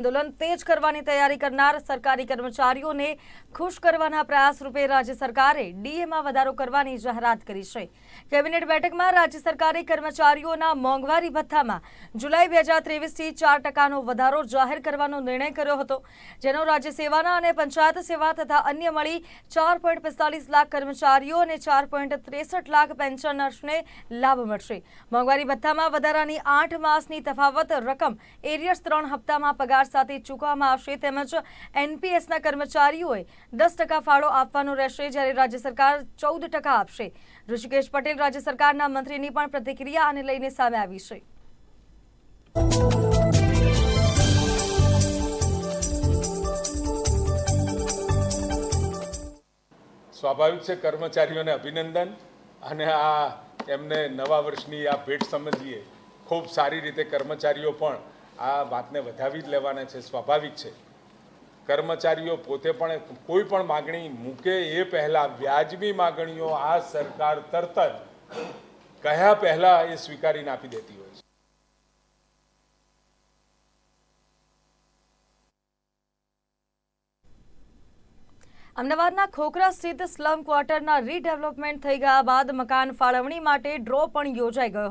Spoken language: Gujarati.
આંદોલન તેજ કરવાની તૈયારી કરનાર સરકારી કર્મચારીઓને ખુશ કરવાના પ્રયાસ રૂપે રાજ્ય સરકારે ડીએમાં વધારો કરવાની જાહેરાત કરી છે. કેબિનેટ બેઠકમાં રાજ્ય સરકારે કર્મચારીઓના મોંઘવારી ભથ્થામાં જુલાઈ બે હજાર ત્રેવીસથી ચાર ટકાનો વધારો જાહેર કરવાનો નિર્ણય કર્યો હતો, જેનો રાજ્ય સેવાના અને પંચાયત સેવા તથા અન્ય મળી ચાર પોઈન્ટ પિસ્તાલીસ લાખ કર્મચારીઓ અને ચાર પોઈન્ટ ત્રેસઠ લાખ પેન્શનર્સને લાભ મળશે. મોંઘવારી ભથ્થામાં વધારાની આઠ માસની તફાવત રકમ એરિયર્સ ત્રણ હપ્તામાં પગાર સાથે ચૂકવવામાં આવશે તેમજ એનપીએસના કર્મચારીઓએ દસ ટકા ફાળો આપવાનો રહેશે જ્યારે રાજ્ય સરકાર ચૌદ ટકા આપશે. ઋષિકેશ પટેલ રાજ્ય સરકારના મંત્રીની પણ પ્રતિક્રિયા આને લઈને સામે આવી છે. સ્વાભાવિક છે કર્મચારીઓને અભિનંદન અને આ એમને નવા વર્ષની આ ભેટ સમજીએ. ખૂબ સારી રીતે કર્મચારીઓ પણ આ વાતને વધાવી જ લેવાના છે, સ્વાભાવિક છે. કર્મચારીઓ પોતે પણ કોઈ પણ માગણી મૂકે એ પહેલાં વ્યાજબી માગણીઓ આ સરકાર તરત જ કહ્યા પહેલાં એ સ્વીકારીને આપી દેતી હોય છે. અમદાવાદના ખોખરા સ્થિત સ્લમ ક્વાર્ટરના રીડેવલપમેન્ટ થઈ ગયા બાદ મકાન ફાળવણી માટે ડ્રો પણ યોજાઈ ગયો